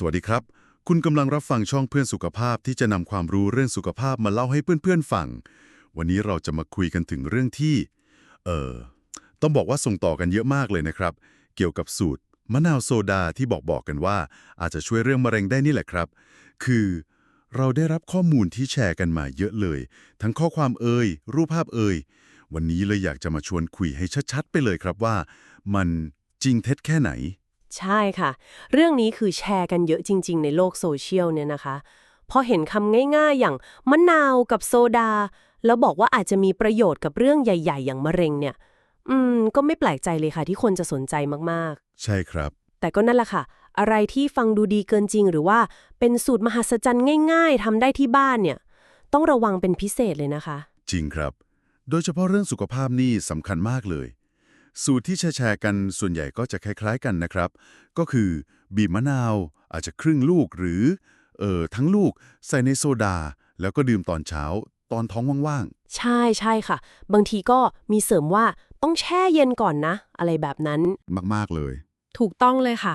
สวัสดีครับ คุณกำลังรับฟังช่องเพื่อนสุขภาพที่จะนำความรู้เรื่องสุขภาพมาเล่าให้เพื่อนๆฟัง วันนี้เราจะมาคุยกันถึงเรื่องที่ เอ่อ ต้องบอกว่าส่งต่อกันเยอะมากเลยนะครับ เกี่ยวกับสูตร มะนาวโซดาที่บอกบอกกันว่า อาจจะช่วยเรื่องมะเร็งได้นี่แหละครับ คือเราได้รับข้อมูลที่แชร์กันมาเยอะเลย ทั้งข้อความเอ่ยรูปภาพเอ่ยวันนี้เลยอยากจะมาชวนคุยให้ชัดๆ ไปเลยครับว่า มันจริงเท็จแค่ไหน ใช่ค่ะ เรื่องนี้คือแชร์กันเยอะจริง ๆ ในโลกโซเชียลเนี่ยนะคะ พอเห็นคำง่ายๆ อย่างมะนาวกับโซดา แล้วบอกว่าอาจจะมีประโยชน์กับเรื่องใหญ่ ๆ อย่างมะเร็งเนี่ย อืม ก็ไม่แปลกใจเลยค่ะ ที่คนจะสนใจมากใช่ครับๆแต่ก็นั่นแหละค่ะ อะไรที่ฟังดูดีเกินจริง หรือว่าเป็นสูตรมหัศจรรย์ง่าย ๆทำได้ที่บ้านเนี่ย ต้องระวังเป็นพิเศษเลยนะคะ จริงครับ โดยเฉพาะเรื่องสุขภาพนี่สำคัญมากเลย สูตรที่แชร์ๆกันส่วนใหญ่ก็จะคล้ายๆกันนะครับ ก็คือบีบมะนาวอาจจะครึ่งลูกหรือเอ่อทั้งลูกใส่ในโซดา แล้วก็ดื่มตอนเช้าตอนท้องว่างใช่ใช่ค่ะ บางทีก็มีเสริมว่าต้องแช่เย็นก่อนนะ อะไรแบบนั้นๆมากๆเลย ถูกต้องเลยค่ะ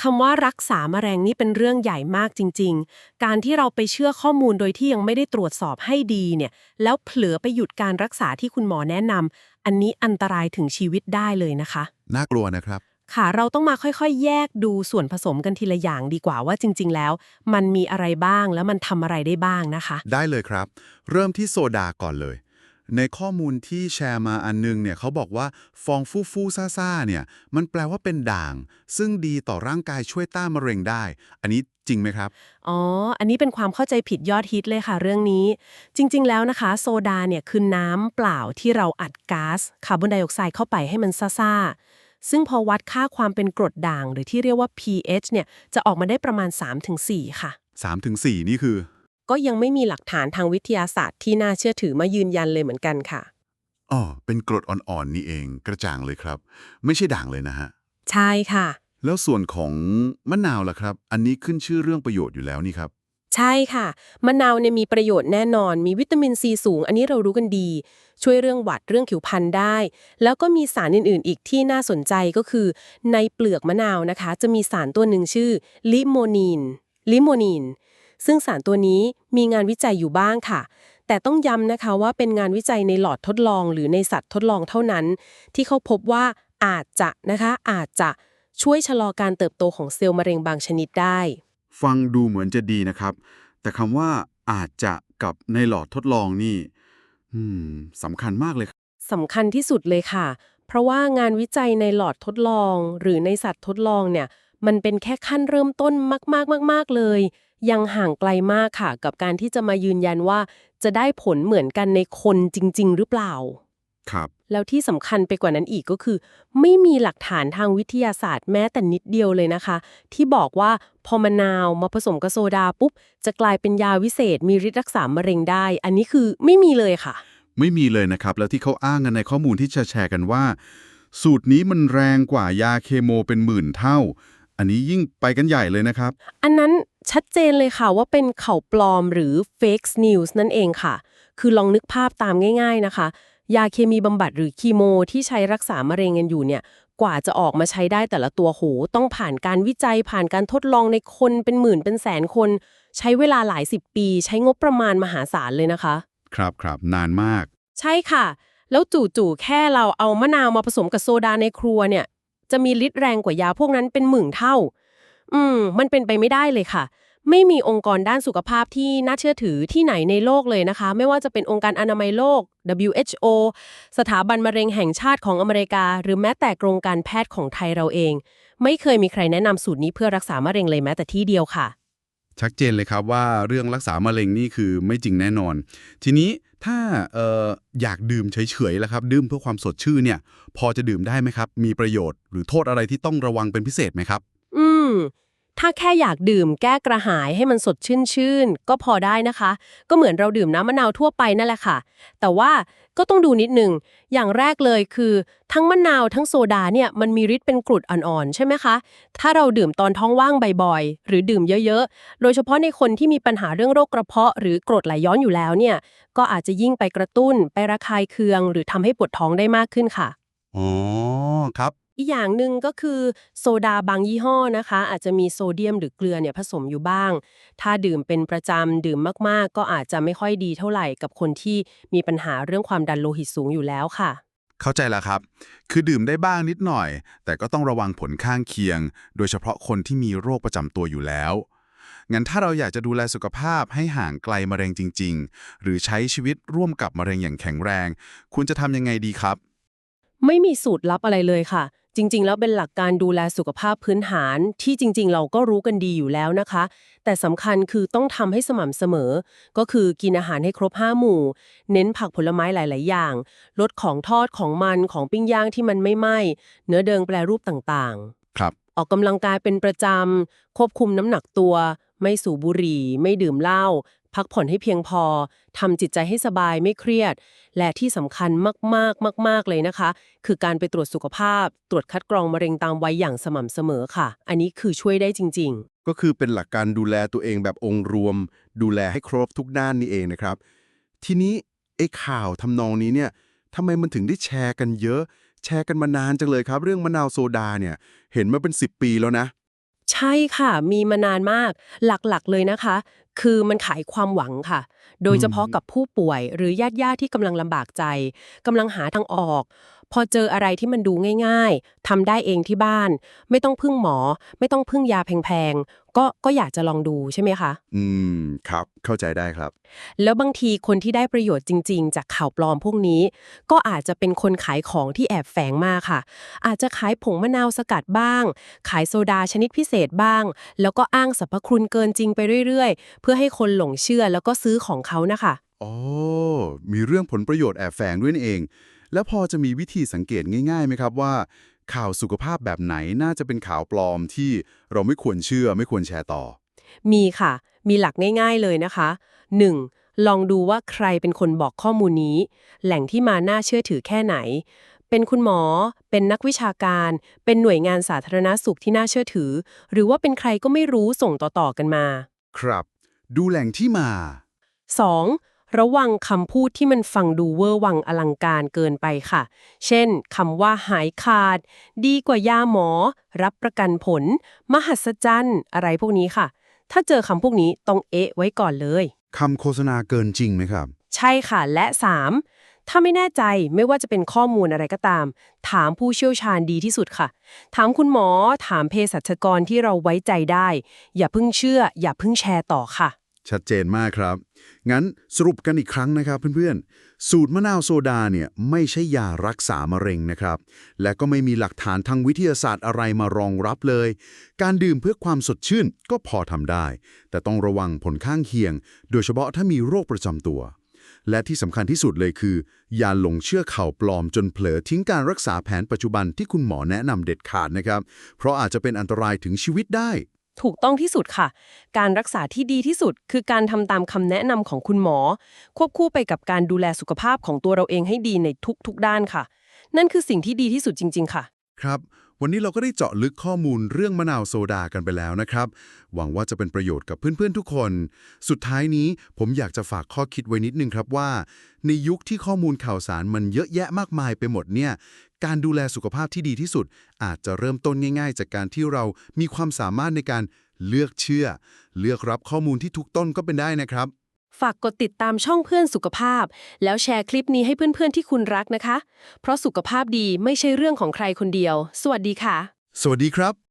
คำว่ารักษามะเร็งนี่เป็นเรื่องใหญ่มากจริง ๆ การที่เราไปเชื่อข้อมูลโดยที่ยังไม่ได้ตรวจสอบให้ดีเนี่ย แล้วเผลอไปหยุดการรักษาที่คุณหมอแนะนำอันนี้อันตรายถึงชีวิตได้เลยนะคะ น่ากลัวนะครับ ค่ะ เราต้องมาค่อยๆ แยกดูส่วนผสมกันทีละอย่างดีกว่าว่าจริง ๆ แล้ว มันมีอะไรบ้างแล้วมันทำอะไรได้บ้างนะคะ ได้เลยครับ เริ่มที่โซดาก่อนเลย ในข้อมูลที่แชร์มาอันนึงเนี่ยเขาบอกว่าฟองฟู่ฟู่ซ่าซ่าๆเนี่ยมันแปลว่าเป็นด่าง ซึ่งดีต่อร่างกายช่วยต้านมะเร็งได้ อันนี้จริงไหมครับ อ๋อ อันนี้เป็นความเข้าใจผิดยอดฮิตเลยค่ะเรื่องนี้ จริง ๆ แล้วนะคะ โซดาเนี่ยคือน้ำเปล่าที่เราอัดก๊าซคาร์บอนไดออกไซด์เข้าไปให้มันซ่าๆซึ่งพอวัดค่าความเป็นกรดด่าง หรือที่เรียกว่า pH เนี่ยจะออกมาได้ประมาณ 3-4 ค่ะ 3-4 นี่คือ ก็ยังไม่มีหลักฐานทางวิทยาศาสตร์ที่น่าเชื่อถือมายืนยันเลยเหมือนกันค่ะอ๋อเป็นกรดอ่อนๆนี่เองกระจ่างเลยครับ ไม่ใช่ด่างเลยนะฮะ ใช่ค่ะ แล้วส่วนของมะนาวล่ะครับ อันนี้ขึ้นชื่อเรื่องประโยชน์อยู่แล้วนี่ครับ ใช่ค่ะ มะนาวเนี่ยมีประโยชน์แน่นอน มีวิตามินซีสูง อันนี้เรารู้กันดี ช่วยเรื่องหวัดเรื่องผิวพรรณได้ แล้วก็มีสารอื่นๆ อีกที่น่าสนใจก็คือ ในเปลือกมะนาวนะคะ จะมีสารตัวหนึ่งชื่อลิโมนีนลิโมนีน ซึ่งสารตัวนี้มีงานวิจัยอยู่บ้างค่ะ แต่ต้องย้ำนะคะว่าเป็นงานวิจัยในหลอดทดลองหรือในสัตว์ทดลองเท่านั้น ที่เขาพบว่าอาจจะนะคะอาจจะช่วยชะลอการเติบโตของเซลล์มะเร็งบางชนิดได้ ฟังดูเหมือนจะดีนะครับ แต่คำว่าอาจจะกับในหลอดทดลองนี่อืมสำคัญมากเลยครับสำคัญที่สุดเลยค่ะ เพราะว่างานวิจัยในหลอดทดลอง หรือในสัตว์ทดลองเนี่ย มันเป็นแค่ขั้นเริ่มต้นมากๆๆๆเลย ยังห่างไกลมากค่ะ กับการที่จะมายืนยันว่าจะได้ผลเหมือนกันในคนจริง ๆ หรือเปล่า ครับ แล้วที่สำคัญไปกว่านั้นอีกก็คือ ไม่มีหลักฐานทางวิทยาศาสตร์แม้แต่นิดเดียวเลยนะคะ ที่บอกว่าพอมะนาวมาผสมกับโซดาปุ๊บ จะกลายเป็นยาวิเศษ มีฤทธิ์รักษามะเร็งได้ อันนี้คือไม่มีเลยค่ะ ไม่มีเลยนะครับ แล้วที่เขาอ้างกันในข้อมูลที่แชร์ๆกันว่า สูตรนี้มันแรงกว่ายาเคโมเป็นหมื่นเท่า อันนี้ยิ่งไปกันใหญ่เลยนะครับ อันนั้นชัดเจนเลยค่ะว่าเป็นข่าวปลอมหรือ fake news นั่นเองค่ะ คือลองนึกภาพตามง่าย ๆนะคะ ยาเคมีบำบัดหรือคีโม ที่ใช้รักษามะเร็งกันอยู่เนี่ยกว่าจะออกมาใช้ได้แต่ละตัวโหต้องผ่านการวิจัยผ่านการทดลองในคนเป็นหมื่นเป็นแสนคน ใช้เวลาหลายสิบปี ใช้งบประมาณมหาศาลเลยนะคะ ครับครับนานมาก ใช่ค่ะ แล้วจู่ๆแค่เราเอามะนาวมาผสมกับโซดาในครัวเนี่ย จะมีฤทธิ์แรงกว่ายาพวกนั้นเป็นหมื่นเท่า อืม มันเป็นไปไม่ได้เลยค่ะ ไม่มีองค์กรด้านสุขภาพที่น่าเชื่อถือที่ไหนในโลกเลยนะคะ ไม่ว่าจะเป็นองค์การอนามัยโลก WHO สถาบันมะเร็งแห่งชาติของอเมริกา หรือแม้แต่กรงการแพทย์ของไทยเราเอง ไม่เคยมีใครแนะนำสูตรนี้เพื่อรักษามะเร็งเลยแม้แต่ที่เดียวค่ะ ชัดเจนเลยครับว่าเรื่องรักษามะเร็งนี่คือไม่จริงแน่นอน ทีนี้ ถ้าอออยากดื่มเฉยๆแล้วครับ ดื่มเพื่อความสดชื่นเนี่ย พอจะดื่มได้ไหมครับ มีประโยชน์หรือโทษอะไรที่ต้องระวังเป็นพิเศษไหมครับ อืม ถ้าแค่อยากดื่มแก้กระหายให้มันสดชื่นชื่นๆก็พอได้นะคะ ก็เหมือนเราดื่มน้ำมะนาวทั่วไปนั่นแหละค่ะ แต่ว่าก็ต้องดูนิดนึง อย่างแรกเลยคือ ทั้งมะนาวทั้งโซดาเนี่ยมันมีฤทธิ์เป็นกรดอ่อนๆ ใช่ไหมคะ ถ้าเราดื่มตอนท้องว่างบ่อยๆ หรือดื่มเยอะๆ โดยเฉพาะในคนที่มีปัญหาเรื่องโรคกระเพาะ หรือกรดไหลย้อนอยู่แล้วเนี่ยก็อาจจะยิ่งไปกระตุ้นไประคายเคือง หรือทำให้ปวดท้องได้มากขึ้นค่ะอ๋อครับ อีกอย่างหนึ่งก็คือโซดาบางยี่ห้อนะคะ อาจจะมีโซเดียมหรือเกลือเนี่ยผสมอยู่บ้าง ถ้าดื่มเป็นประจำดื่มมากๆ ก็อาจจะไม่ค่อยดีเท่าไหร่กับคนที่มีปัญหาเรื่องความดันโลหิตสูงอยู่แล้วค่ะ เข้าใจแล้วครับ คือดื่มได้บ้างนิดหน่อย แต่ก็ต้องระวังผลข้างเคียง โดยเฉพาะคนที่มีโรคประจำตัวอยู่แล้วงั้นถ้าเราอยากจะดูแลสุขภาพให้ห่างไกลมะเร็งจริง ๆ หรือใช้ชีวิตร่วมกับมะเร็งอย่างแข็งแรง คุณจะทำยังไงดีครับ ไม่มีสูตรลับอะไรเลยค่ะ จริง ๆ แล้วเป็นหลักการดูแลสุขภาพพื้นฐานที่จริง ๆ เราก็รู้กันดีอยู่แล้วนะคะ แต่สำคัญคือต้องทำให้สม่ำเสมอ ก็คือกินอาหารให้ครบ 5 หมู่ เน้นผักผลไม้หลาย ๆ อย่าง ลดของทอดของมันของปิ้งย่างที่มันไม่ไหม้เนื้อเดิงแปรรูปต่างครับๆออกกำลังกายเป็นประจำควบคุมน้ำหนักตัว ไม่สูบบุหรี่ ไม่ดื่มเหล้า พักผ่อนให้เพียงพอทำจิตใจให้สบายไม่เครียด และที่สำคัญมากๆมาก ๆ เลยนะคะ คือการไปตรวจสุขภาพ ตรวจคัดกรองมะเร็งตามวัยอย่างสม่ำเสมอค่ะ อันนี้คือช่วยได้จริงก็คือเป็นหลักการดูแลตัวเองแบบองค์รวม ดูแลให้ครบทุกด้านนี่เองนะครับ ทีนี้ไอ้ข่าวทำนองนี้เนี่ยทำไมมันถึงได้แชร์กันเยอะ แชร์กันมานานจังเลยครับ เรื่องมะนาวโซดาเนี่ยเห็นมาเป็น 10 ปีแล้วนะๆใช่ค่ะ มีมานานมาก หลักๆ เลยนะคะ คือมันขายความหวังค่ะ โดยเฉพาะกับผู้ป่วย หรือญาติญาติๆที่กำลังลำบากใจกำลังหาทางออก พอเจออะไรที่มันดูง่าย ๆทำได้เองที่บ้าน ไม่ต้องพึ่งหมอ ไม่ต้องพึ่งยาแพงๆก็ก็อยากจะลองดูใช่ไหมคะ อืม ครับ เข้าใจได้ครับ แล้วบางทีคนที่ได้ประโยชน์จริง ๆ จากข่าวปลอมพวกนี้ ก็อาจจะเป็นคนขายของที่แอบแฝงมาค่ะ อาจจะขายผงมะนาวสกัดบ้าง ขายโซดาชนิดพิเศษบ้าง แล้วก็อ้างสรรพคุณเกินจริงไปเรื่อยๆเพื่อให้คนหลงเชื่อแล้วก็ซื้อของเขานะคะอ๋อ มีเรื่องผลประโยชน์แอบแฝงด้วยนี่เอง แล้วพอจะมีวิธีสังเกตง่ายๆไหมครับว่า ข่าวสุขภาพแบบไหนน่าจะเป็นข่าวปลอมที่เราไม่ควรเชื่อไม่ควรแชร์ต่อ มีค่ะ มีหลักง่ายๆเลยนะคะ 1. ลองดูว่าใครเป็นคนบอกข้อมูลนี้ แหล่งที่มาน่าเชื่อถือแค่ไหน เป็นคุณหมอ เป็นนักวิชาการ เป็นหน่วยงานสาธารณสุขที่น่าเชื่อถือ หรือว่าเป็นใครก็ไม่รู้ส่งต่อๆกันมา ครับ ดูแหล่งที่มา 2. ระวังคำพูดที่มันฟังดูเวอร์วังอลังการเกินไปค่ะ เช่นคำว่าหายขาด ดีกว่ายาหมอ รับประกันผล มหัศจรรย์ อะไรพวกนี้ค่ะ ถ้าเจอคำพวกนี้ต้องเอะไว้ก่อนเลยคำโฆษณาเกินจริงไหมครับ ใช่ค่ะ และ 3. ถ้าไม่แน่ใจไม่ว่าจะเป็นข้อมูลอะไรก็ตาม ถามผู้เชี่ยวชาญดีที่สุดค่ะ ถามคุณหมอ ถามเภสัชกรที่เราไว้ใจได้ อย่าเพิ่งเชื่อ อย่าเพิ่งแชร์ต่อค่ะ ชัดเจนมากครับ งั้นสรุปกันอีกครั้งนะครับเพื่อนๆ สูตรมะนาวโซดาเนี่ยไม่ใช่ยารักษามะเร็งนะครับ และก็ไม่มีหลักฐานทางวิทยาศาสตร์อะไรมารองรับเลย การดื่มเพื่อความสดชื่นก็พอทำได้ แต่ต้องระวังผลข้างเคียง โดยเฉพาะถ้ามีโรคประจำตัว และที่สำคัญที่สุดเลยคือ อย่าหลงเชื่อข่าวปลอมจนเผลอทิ้งการรักษาแผนปัจจุบันที่คุณหมอแนะนำเด็ดขาดนะครับ เพราะอาจจะเป็นอันตรายถึงชีวิตได้ ถูกต้องที่สุดค่ะ การรักษาที่ดีที่สุด คือการทำตามคำแนะนำของคุณหมอ ควบคู่ไปกับการดูแลสุขภาพของตัวเราเองให้ดีในทุกๆด้านค่ะ นั่นคือสิ่งที่ดีที่สุดจริง ๆ ค่ะ ครับ วันนี้เราก็ได้เจาะลึกข้อมูลเรื่องมะนาวโซดากันไปแล้วนะครับ หวังว่าจะเป็นประโยชน์กับเพื่อนๆทุกคน สุดท้ายนี้ผมอยากจะฝากข้อคิดไว้นิดนึงครับว่า ในยุคที่ข้อมูลข่าวสารมันเยอะแยะมากมายไปหมดเนี่ย การดูแลสุขภาพที่ดีที่สุด อาจจะเริ่มต้นง่าย ๆ จากการที่เรามีความสามารถในการเลือกเชื่อ เลือกรับข้อมูลที่ถูกต้นก็เป็นได้นะครับ ฝากกดติดตามช่องเพื่อนสุขภาพ แล้วแชร์คลิปนี้ให้เพื่อนๆที่คุณรักนะคะ เพราะสุขภาพดีไม่ใช่เรื่องของใครคนเดียว สวัสดีค่ะ สวัสดีครับ